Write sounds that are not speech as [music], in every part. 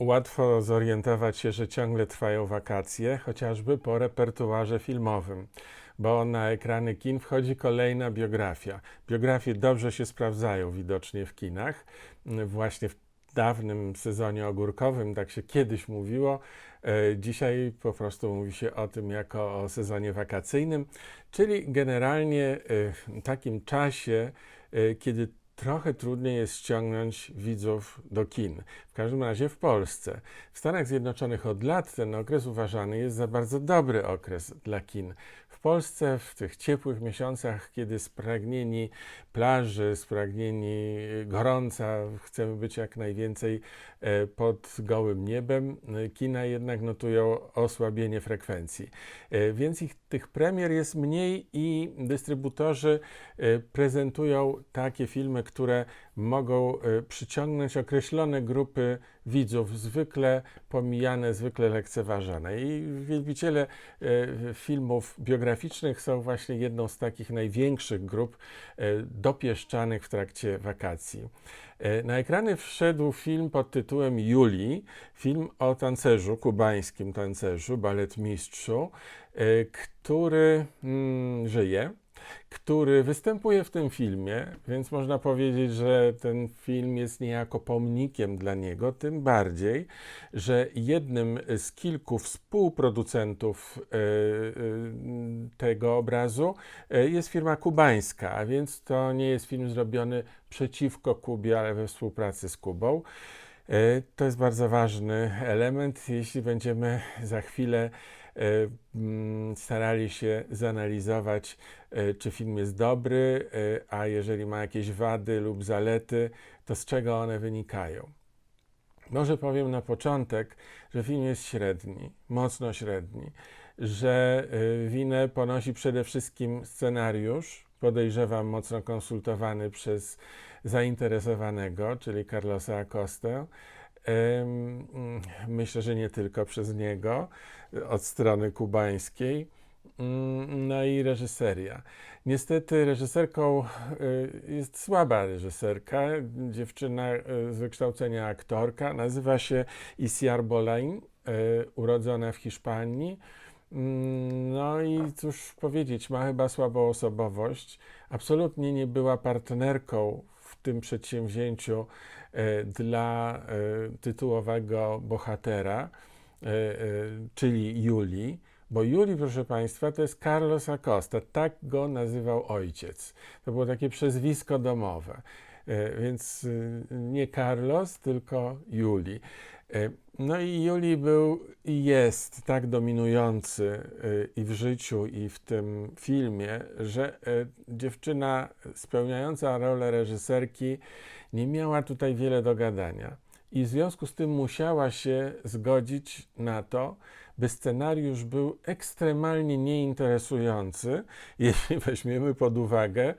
Łatwo zorientować się, że ciągle trwają wakacje, chociażby po repertuarze filmowym, bo na ekrany kin wchodzi kolejna biografia. Biografie dobrze się sprawdzają widocznie w kinach. Właśnie w dawnym sezonie ogórkowym, tak się kiedyś mówiło. E, Dzisiaj po prostu mówi się o tym jako o sezonie wakacyjnym, czyli generalnie e, takim czasie, e, kiedy trochę trudniej jest ściągnąć widzów do kin. W każdym razie w Polsce. W Stanach Zjednoczonych od lat ten okres uważany jest za bardzo dobry okres dla kin. W Polsce w tych ciepłych miesiącach, kiedy spragnieni plaży, spragnieni gorąca, chcemy być jak najwięcej e, pod gołym niebem, e, kina jednak notują osłabienie frekwencji. E, Więc ich, tych premier jest mniej i dystrybutorzy e, prezentują takie filmy, które mogą e, przyciągnąć określone grupy widzów, zwykle pomijane, zwykle lekceważone. I wielbiciele e, filmów biograficznych są właśnie jedną z takich największych grup e, dopieszczanych w trakcie wakacji. Na ekrany wszedł film pod tytułem Julii, film o tancerzu, kubańskim tancerzu, baletmistrzu, który mm, żyje który występuje w tym filmie, więc można powiedzieć, że ten film jest niejako pomnikiem dla niego, tym bardziej, że jednym z kilku współproducentów e, e, tego obrazu e, jest firma kubańska, a więc to nie jest film zrobiony przeciwko Kubie, ale we współpracy z Kubą. To jest bardzo ważny element, jeśli będziemy za chwilę starali się zanalizować, e, czy film jest dobry, e, a jeżeli ma jakieś wady lub zalety, to z czego one wynikają. Może powiem na początek, że film jest średni, mocno średni, że e, winę ponosi przede wszystkim scenariusz, podejrzewam mocno konsultowany przez zainteresowanego, czyli Carlosa Acostę. Myślę, że nie tylko przez niego, od strony kubańskiej. Mm, No i reżyseria. Niestety reżyserką y, jest słaba reżyserka, dziewczyna y, z wykształcenia aktorka, nazywa się Isiar Bolain, y, urodzona w Hiszpanii. Mm, No i cóż powiedzieć, ma chyba słabą osobowość. Absolutnie nie była partnerką w tym przedsięwzięciu e, dla e, tytułowego bohatera, e, czyli Julii. Bo Julii, proszę Państwa, to jest Carlos Acosta. Tak go nazywał ojciec. To było takie przezwisko domowe. Więc nie Carlos, tylko Julii. No i Julii był i jest tak dominujący y, i w życiu, i w tym filmie, że e, dziewczyna spełniająca rolę reżyserki nie miała tutaj wiele do gadania. I w związku z tym musiała się zgodzić na to, by scenariusz był ekstremalnie nieinteresujący, [laughs] jeśli weźmiemy pod uwagę,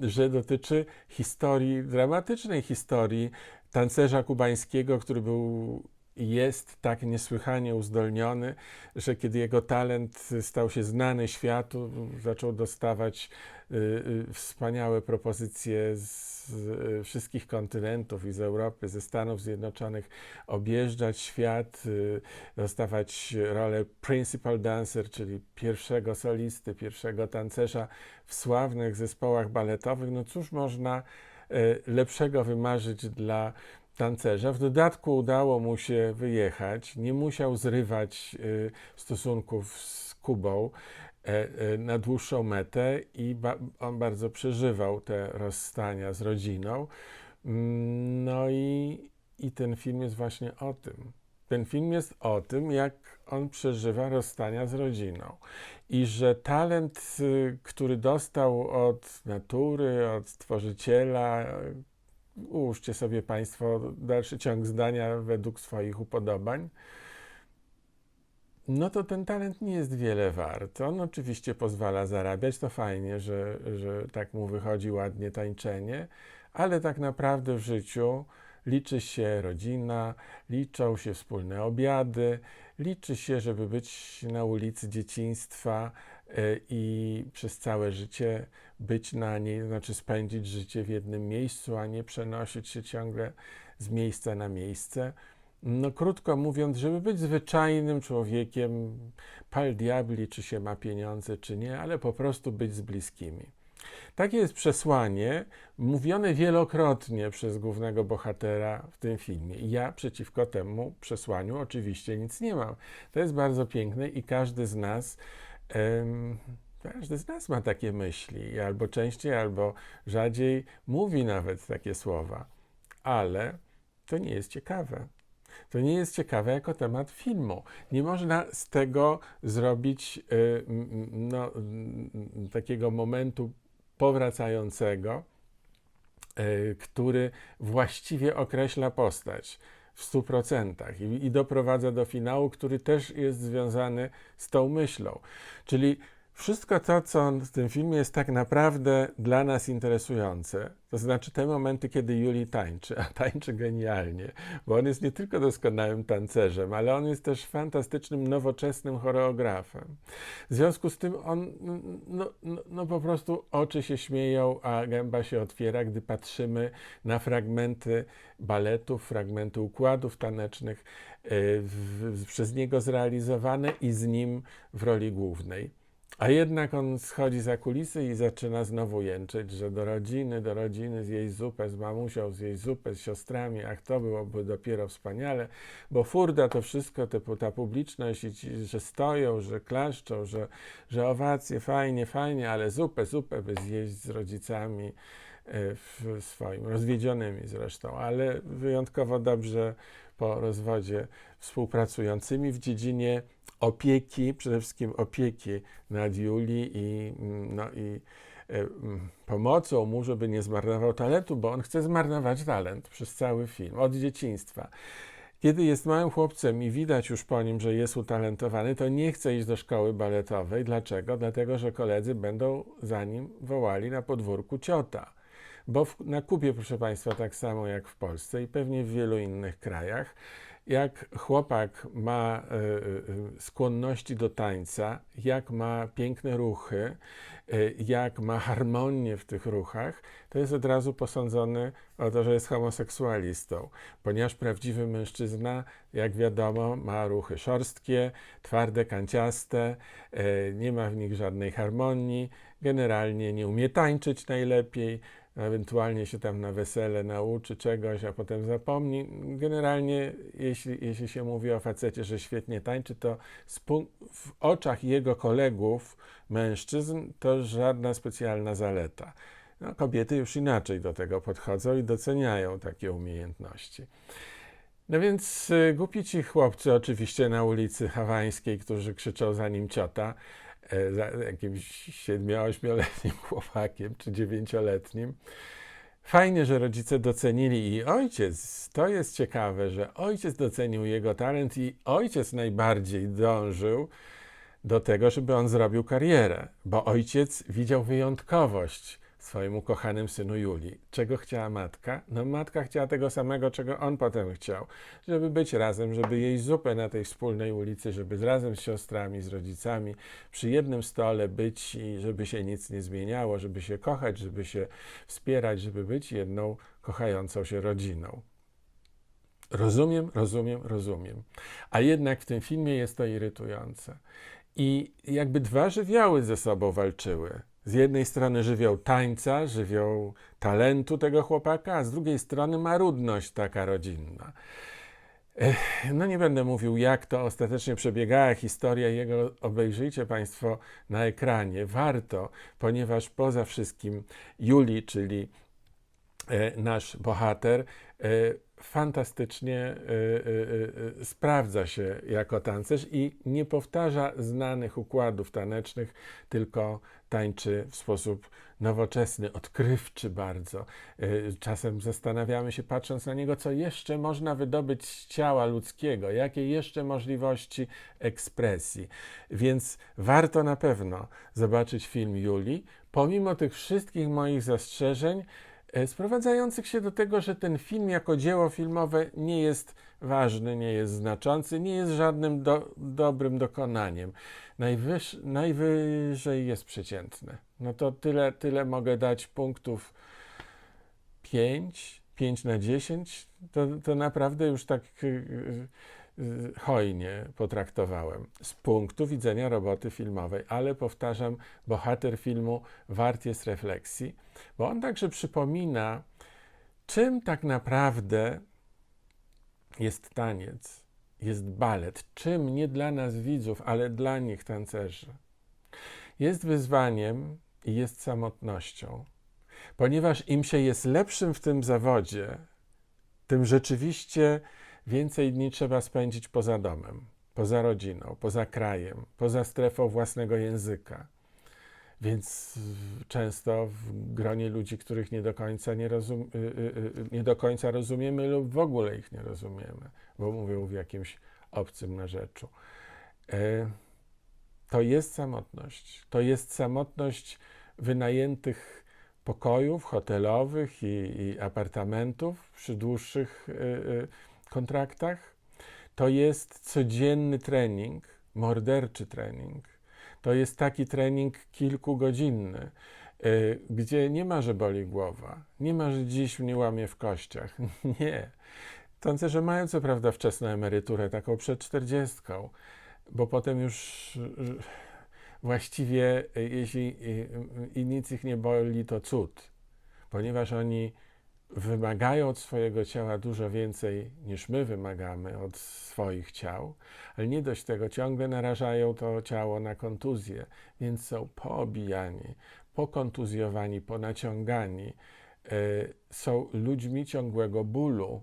że dotyczy historii, dramatycznej historii tancerza kubańskiego, który był jest tak niesłychanie uzdolniony, że kiedy jego talent stał się znany światu, zaczął dostawać y, y, wspaniałe propozycje z y, wszystkich kontynentów i z Europy, ze Stanów Zjednoczonych, objeżdżać świat, dostawać rolę principal dancer, czyli pierwszego solisty, pierwszego tancerza w sławnych zespołach baletowych. No cóż można lepszego wymarzyć dla tancerza. W dodatku udało mu się wyjechać, nie musiał zrywać y, stosunków z Kubą e, e, na dłuższą metę i on bardzo przeżywał te rozstania z rodziną. Mm, No i, i ten film jest właśnie o tym. Ten film jest o tym, jak on przeżywa rozstania z rodziną. I że talent, y, który dostał od natury, od stworzyciela, ułóżcie sobie Państwo dalszy ciąg zdania według swoich upodobań, no to ten talent nie jest wiele wart. On oczywiście pozwala zarabiać, to fajnie, że, że tak mu wychodzi ładnie tańczenie, ale tak naprawdę w życiu liczy się rodzina, liczą się wspólne obiady, liczy się, żeby być na ulicy dzieciństwa i przez całe życie być na niej, znaczy spędzić życie w jednym miejscu, a nie przenosić się ciągle z miejsca na miejsce. No, krótko mówiąc, żeby być zwyczajnym człowiekiem, pal diabli, czy się ma pieniądze, czy nie, ale po prostu być z bliskimi. Takie jest przesłanie, mówione wielokrotnie przez głównego bohatera w tym filmie. Ja przeciwko temu przesłaniu oczywiście nic nie mam. To jest bardzo piękne i każdy z nas. Każdy z nas ma takie myśli, albo częściej, albo rzadziej mówi nawet takie słowa, ale to nie jest ciekawe. To nie jest ciekawe jako temat filmu. Nie można z tego zrobić y, no, takiego momentu powracającego, y, który właściwie określa postać w stu procentach i, i doprowadza do finału, który też jest związany z tą myślą. Czyli wszystko to, co w tym filmie jest tak naprawdę dla nas interesujące, to znaczy te momenty, kiedy Juli tańczy, a tańczy genialnie, bo on jest nie tylko doskonałym tancerzem, ale on jest też fantastycznym, nowoczesnym choreografem. W związku z tym on, no, no, no po prostu oczy się śmieją, a gęba się otwiera, gdy patrzymy na fragmenty baletów, fragmenty układów tanecznych y, w, w, przez niego zrealizowane i z nim w roli głównej. A jednak on schodzi za kulisy i zaczyna znowu jęczeć, że do rodziny, do rodziny zjeść zupę z mamusią, zjeść zupę z siostrami, ach to byłoby dopiero wspaniale, bo furda to wszystko, te, ta publiczność, i ci, że stoją, że klaszczą, że, że owacje, fajnie, fajnie, ale zupę, zupę by zjeść z rodzicami e, w swoim, rozwiedzionymi zresztą, ale wyjątkowo dobrze po rozwodzie współpracującymi w dziedzinie opieki, przede wszystkim opieki nad Julii i, no, i e, pomocą mu, żeby nie zmarnował talentu, bo on chce zmarnować talent przez cały film, od dzieciństwa. Kiedy jest małym chłopcem i widać już po nim, że jest utalentowany, to nie chce iść do szkoły baletowej. Dlaczego? Dlatego, że koledzy będą za nim wołali na podwórku ciota. Bo w, na Kubie, proszę Państwa, tak samo jak w Polsce i pewnie w wielu innych krajach, jak chłopak ma y, y, skłonności do tańca, jak ma piękne ruchy, y, jak ma harmonię w tych ruchach, to jest od razu posądzony o to, że jest homoseksualistą, ponieważ prawdziwy mężczyzna, jak wiadomo, ma ruchy szorstkie, twarde, kanciaste, nie ma w nich żadnej harmonii, generalnie nie umie tańczyć najlepiej, ewentualnie się tam na wesele nauczy czegoś, a potem zapomni. Generalnie, jeśli, jeśli się mówi o facecie, że świetnie tańczy, to w oczach jego kolegów, mężczyzn, to żadna specjalna zaleta. No, kobiety już inaczej do tego podchodzą i doceniają takie umiejętności. No więc y, głupi ci chłopcy oczywiście na ulicy Hawańskiej, którzy krzyczą za nim ciota, za jakimś siedmiu-ośmioletnim [laughs] chłopakiem czy dziewięcioletnim. Fajnie, że rodzice docenili i ojciec, to jest ciekawe, że ojciec docenił jego talent i ojciec najbardziej dążył do tego, żeby on zrobił karierę, bo ojciec widział wyjątkowość swoim ukochanym synu Julii. Czego chciała matka? No matka chciała tego samego, czego on potem chciał. Żeby być razem, żeby jeść zupę na tej wspólnej ulicy, żeby razem z siostrami, z rodzicami przy jednym stole być i żeby się nic nie zmieniało, żeby się kochać, żeby się wspierać, żeby być jedną kochającą się rodziną. Rozumiem, rozumiem, rozumiem. A jednak w tym filmie jest to irytujące. I jakby dwa żywioły ze sobą walczyły z jednej strony żywioł tańca, żywioł talentu tego chłopaka, a z drugiej strony marudność taka rodzinna. No nie będę mówił, jak to ostatecznie przebiegała historia jego. Obejrzyjcie Państwo na ekranie. Warto, ponieważ poza wszystkim Juli, czyli e, nasz bohater, e, fantastycznie y, sprawdza się jako tancerz i nie powtarza znanych układów tanecznych, tylko tańczy w sposób nowoczesny, odkrywczy bardzo. Czasem zastanawiamy się, patrząc na niego, co jeszcze można wydobyć z ciała ludzkiego, jakie jeszcze możliwości ekspresji. Więc warto na pewno zobaczyć film Julii. Pomimo tych wszystkich moich zastrzeżeń, E, sprowadzających się do tego, że ten film jako dzieło filmowe nie jest ważny, nie jest znaczący, nie jest żadnym do, dobrym dokonaniem. Najwyż, najwyżej jest przeciętny. No to tyle, tyle mogę dać punktów 5, 5 na 10, to, to naprawdę już tak y, y, hojnie potraktowałem z punktu widzenia roboty filmowej, ale powtarzam, bohater filmu wart jest refleksji, bo on także przypomina, czym tak naprawdę jest taniec, jest balet, czym nie dla nas widzów, ale dla nich tancerzy. Jest wyzwaniem i jest samotnością, ponieważ im się jest lepszym w tym zawodzie, tym rzeczywiście więcej dni trzeba spędzić poza domem, poza rodziną, poza krajem, poza strefą własnego języka. Więc w- często w gronie ludzi, których nie do końca nie, rozum, y, y, y, nie do końca rozumiemy lub w ogóle ich nie rozumiemy, bo mówią w jakimś obcym narzeczu. E, To jest samotność. To jest samotność wynajętych pokojów hotelowych i, i apartamentów przy dłuższych y, y, kontraktach. To jest codzienny trening, morderczy trening. To jest taki trening kilkugodzinny, y, gdzie nie ma, że boli głowa, nie ma, że dziś mnie łamie w kościach. [laughs] Nie. Tancerze mają co prawda wczesną emeryturę, taką przed czterdziestką, bo potem już y, właściwie, y, jeśli i nic ich nie boli, to cud, ponieważ oni wymagają od swojego ciała dużo więcej niż my wymagamy od swoich ciał, ale nie dość tego, ciągle narażają to ciało na kontuzję, więc są poobijani, pokontuzjowani, ponaciągani, y, są ludźmi ciągłego bólu.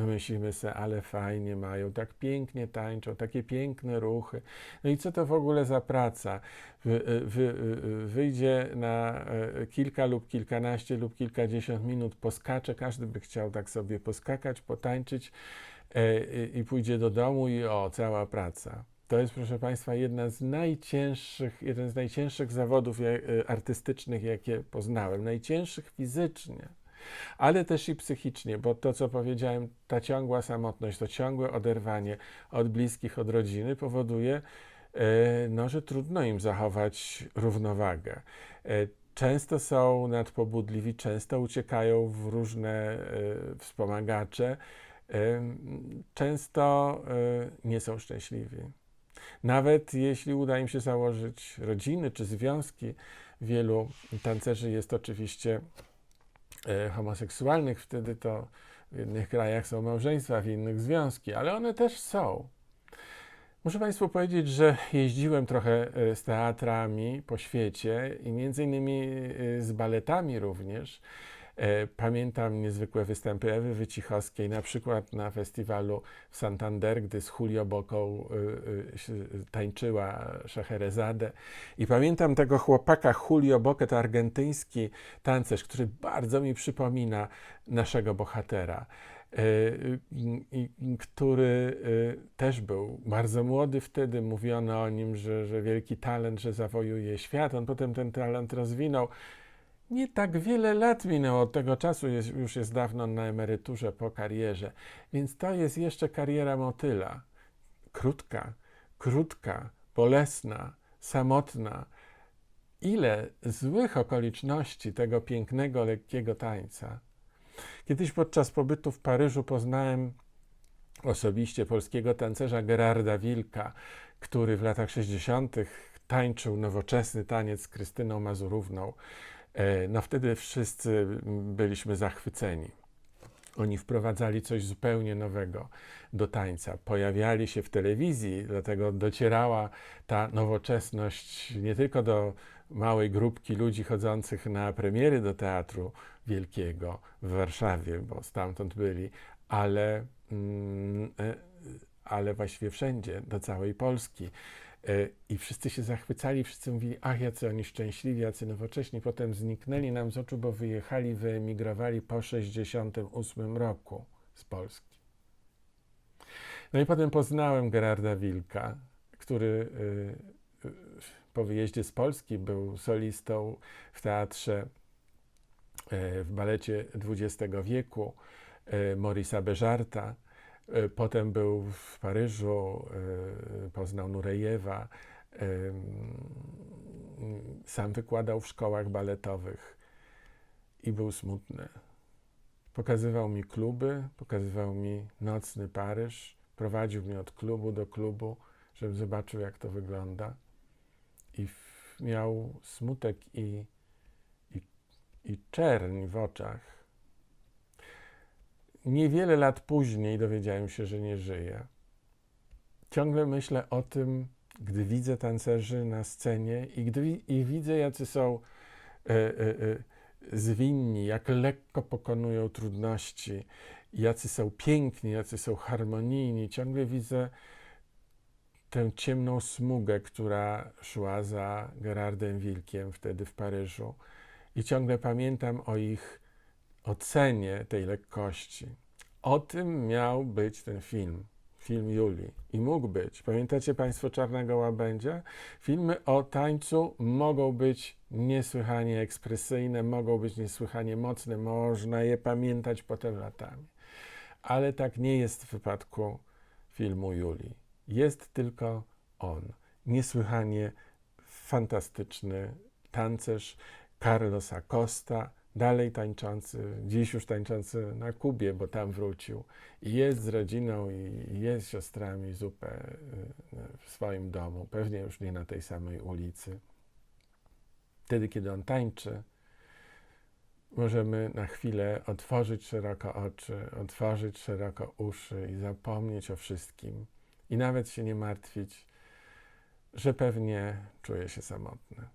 My myślimy sobie, ale fajnie mają, tak pięknie tańczą, takie piękne ruchy. No i co to w ogóle za praca? Wy, wy, wyjdzie na e, kilka lub kilkanaście lub kilkadziesiąt minut, poskacze, każdy by chciał tak sobie poskakać, potańczyć e, i- pójdzie do domu i o, cała praca. To jest, proszę Państwa, jedna z najcięższych, jeden z najcięższych zawodów e, artystycznych, jakie poznałem. Najcięższych fizycznie ale też i psychicznie, bo to, co powiedziałem, ta ciągła samotność, to ciągłe oderwanie od bliskich, od rodziny powoduje, e, no, że trudno im zachować równowagę. E, Często są nadpobudliwi, często uciekają w różne e, wspomagacze, często nie są szczęśliwi. Nawet jeśli uda im się założyć rodziny czy związki, wielu tancerzy jest oczywiście homoseksualnych, wtedy to w jednych krajach są małżeństwa, w innych związki, ale one też są. Muszę Państwu powiedzieć, że jeździłem trochę e, z teatrami po świecie i między innymi e, z baletami również. E, Pamiętam niezwykłe występy Ewy Wycichowskiej, na przykład na festiwalu w Santander, gdy z Julio Boką e, się tańczyła Szeherezadę. I pamiętam tego chłopaka Julio Bokę, to argentyński tancerz, który bardzo mi przypomina naszego bohatera. e, który e, też był bardzo młody wtedy. Mówiono o nim, że, że wielki talent, że zawojuje świat. On potem ten talent rozwinął. Nie tak wiele lat minęło od tego czasu, jest, już jest dawno na emeryturze po karierze, więc to jest jeszcze kariera motyla. Krótka, krótka, bolesna, samotna. Ile złych okoliczności tego pięknego, lekkiego tańca. Kiedyś podczas pobytu w Paryżu poznałem osobiście polskiego tancerza Gerarda Wilka, który w latach 60. tańczył nowoczesny taniec z Krystyną Mazurówną. E, No wtedy wszyscy byliśmy zachwyceni. Oni wprowadzali coś zupełnie nowego do tańca. Pojawiali się w telewizji, dlatego docierała ta nowoczesność nie tylko do małej grupki ludzi chodzących na premiery do teatru wielkiego w Warszawie, bo stamtąd byli, ale, mm, e, ale właściwie wszędzie, do całej Polski. E, I wszyscy się zachwycali, wszyscy mówili, ach, jacy oni szczęśliwi, jacy nowocześni. Potem zniknęli nam z oczu, bo wyjechali, wyemigrowali po 68 roku z Polski. No i potem poznałem Gerarda Wilka, który y, po wyjeździe z Polski był solistą w teatrze y, w balecie XX wieku Maurice'a Beżarta. Y, Potem był w Paryżu, y, poznał Nurejewa. y, Sam wykładał w szkołach baletowych i był smutny. Pokazywał mi kluby, pokazywał mi nocny Paryż, prowadził mnie od klubu do klubu, żebym zobaczył, jak to wygląda. I miał smutek i, i, i czerń w oczach. Niewiele lat później dowiedziałem się, że nie żyje. Ciągle myślę o tym, gdy widzę tancerzy na scenie i gdy i widzę, jacy są e, e, e, zwinni, jak lekko pokonują trudności, jacy są piękni, jacy są harmonijni. Ciągle widzę tę ciemną smugę, która szła za Gerardem Wilkiem wtedy w Paryżu. I ciągle pamiętam o ich ocenie tej lekkości. O tym miał być ten film, film Julii. I mógł być. Pamiętacie Państwo Czarnego Łabędzia? Filmy o tańcu mogą być niesłychanie ekspresyjne, mogą być niesłychanie mocne, można je pamiętać potem latami. Ale tak nie jest w wypadku filmu Julii. Jest tylko on. Niesłychanie fantastyczny tancerz Carlos Acosta, dalej tańczący, dziś już tańczący na Kubie, bo tam wrócił. I jest z rodziną i jest z siostrami zupę y, w swoim domu, pewnie już nie na tej samej ulicy. Wtedy, kiedy on tańczy, możemy na chwilę otworzyć szeroko oczy, otworzyć szeroko uszy i zapomnieć o wszystkim. I nawet się nie martwić, że pewnie czuje się samotny.